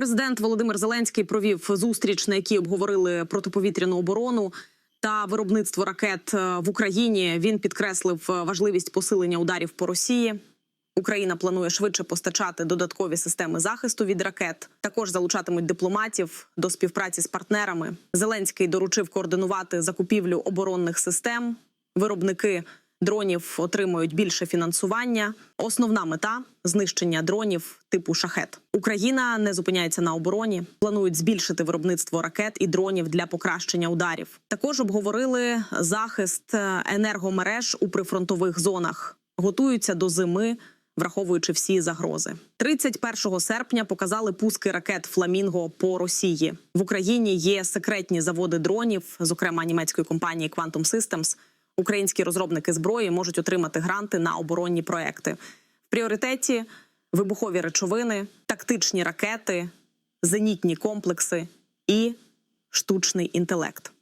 Президент Володимир Зеленський провів зустріч, на якій обговорили протиповітряну оборону та виробництво ракет е, в Україні. Він підкреслив е, важливість посилення ударів по Росії. Україна планує швидше постачати додаткові системи захисту від ракет. Також залучатимуть дипломатів до співпраці з партнерами. Зеленський доручив координувати закупівлю оборонних систем. Виробники дронів отримують більше фінансування. Основна мета знищення дронів типу шахет. Україна не зупиняється на обороні. Планують збільшити виробництво ракет і дронів для покращення ударів. Також обговорили захист е, енергомереж у прифронтових зонах. Готуються до зими. Враховуючи всі загрози, 31 серпня показали пуски ракет Фламінго по Росії. В Україні є секретні заводи дронів, зокрема німецької компанії Quantum Systems. Українські розробники зброї можуть отримати гранти на оборонні проекти. В пріоритеті вибухові речовини, тактичні ракети, зенітні комплекси і штучний інтелект.